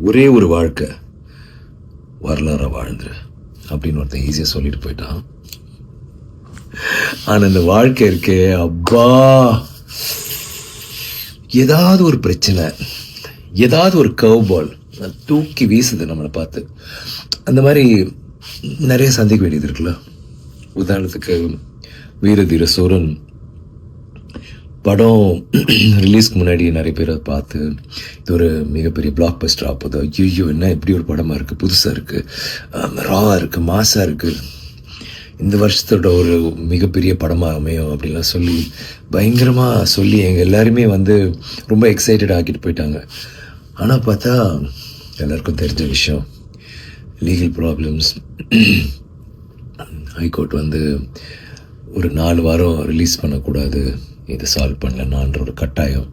ஒரே ஒரு வாழ்க்கை. வரலாறாக வாழ்ந்துரு. அப்படின்னு ஒருத்தன் ஈஸியாக சொல்லிட்டு போயிட்டான். ஆனால் இந்த வாழ்க்கை இருக்கே அப்பா. ஏதாவது ஒரு பிரச்சனை ஏதாவது ஒரு கவ் பால் தூக்கி வீசுது நம்மளை பார்த்து. அந்த மாதிரி நிறைய சந்திக்க வேண்டியது இருக்குல்ல. உதாரணத்துக்கு வீரதீர சோரன் படம் ரிலீஸ்க்கு முன்னாடி நிறைய பேர் அதை பார்த்து இது ஒரு மிகப்பெரிய பிளாக் பஸ்டர் ஆப்போது ஐயோ என்ன இப்படி ஒரு படமாக இருக்குது புதுசாக இருக்குது ரா இருக்குது மாசாக இருக்குது இந்த வருஷத்தோட ஒரு மிகப்பெரிய படமாக அமையும் அப்படின்லாம் சொல்லி பயங்கரமாக சொல்லி எங்கள் எல்லாருமே வந்து ரொம்ப எக்ஸைட்டட் ஆக்கிட்டு போயிட்டாங்க. ஆனால் பார்த்தா எல்லாருக்கும் தெரிஞ்ச விஷயம் லீகல் ப்ராப்ளம்ஸ் ஹைகோர்ட் வந்து ஒரு நாலு வாரம் ரிலீஸ் பண்ணக்கூடாது. இது சால்வ் பண்ணலன்னான்ற ஒரு கட்டாயம்.